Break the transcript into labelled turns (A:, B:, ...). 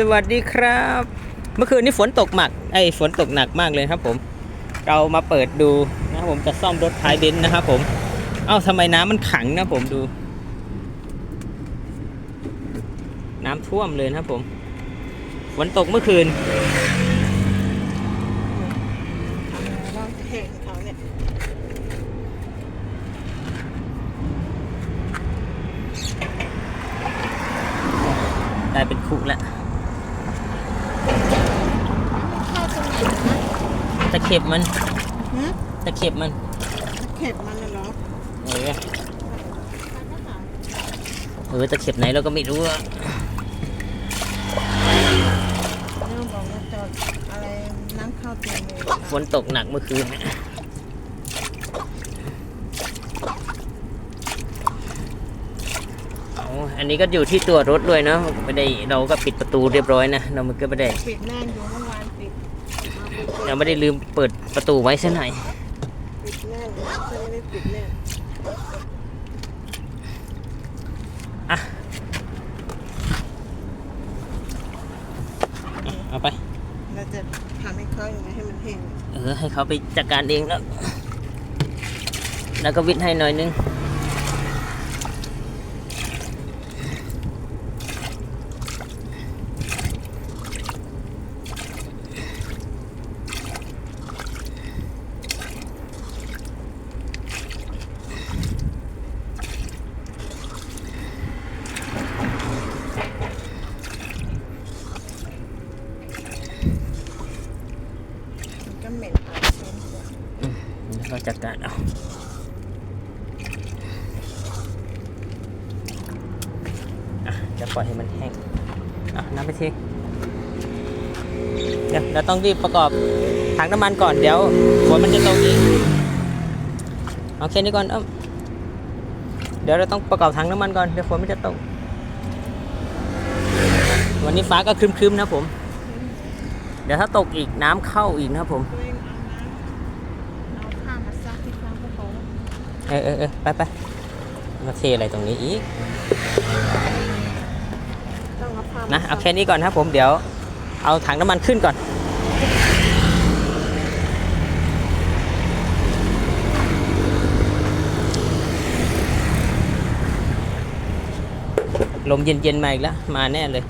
A: สวัสดีครับ เมื่อคืนนี้ฝนตกหมักไอ้ยฝนตกหนักมากเลยครับผม เรามาเปิดดูนะครับผมจะซ่อมรถท้ายเบนซ์นะครับผมเอ้าทำไมน้ำมันขังนะผมดู น้ำท่วมเลยนะครับผมฝนตกเมื่อคืน
B: เราเห็นเขาเนี่ย
A: กลายเป็นคุกแล้ว
B: เข้าตรงไหนนะ
A: ตะเข็บมัน
B: ฮะ
A: ตะเข็บมัน
B: เข็บมันน่ะเหรอ
A: เออเออตะเข็บไหนเราก็ไม่รู้อะ
B: เรื่องบอกว่าจอดอะไรน้ำเข้าเต็มเลย
A: ฝนตกหนักเมื่อคืนเนี่ยเอาอันนี้ก็อยู่ที่ตัวรถด้วยเนอะไม่ได้เราก็ปิดประตูเรียบร้อยนะเรามันก็ไม่ได้
B: ปิดแน่นอยู่เมื่อวานปิด เอาไปปิด
A: เราไม่ได้ลืมเปิดประตูไว้ซะหน่อย
B: ปิดแน่นจะไม่ได้ปิดแน่น
A: อะอะเอาไป
B: เราจะทำให้เขาอย่างไรให้มันแห้ง
A: เออ ให้เขาไปจัดการเองแล้ว แล้วก็วิทย์ให้หน่อยนึง
B: ก็เหม็นเช่นกัน
A: แล้วก็จัดการเอาจะปล่อยให้มันแห้งอะน้ำไปทีเดี๋ยวเราต้องรีบประกอบถังน้ำมันก่อนเดี๋ยวฝนมันจะตกอีกเอาแค่นี้ก่อนเอ้าเดี๋ยวเราต้องประกอบถังน้ำมันก่อนเดี๋ยวฝนมันจะตกวันนี้ฟ้าก็ครึมๆนะผม เดี๋ยวถ้าตกอีกน้ำเข้าอีกนะครับผม
B: ตัวเองเอาน้ำเอาผ้ามาซักที่ฟ้าเขาบอก
A: เออเออเออไปไปมาเทอะไรตรงนี้อีก
B: ต้องเอาผ้า
A: นะ
B: นะ
A: เอาแค่นี้ก่อนครับผมเดี๋ยวเอาถังน้ำมันขึ้นก่อน ลมเย็นๆมาอีกแล้ว มาแน่เลย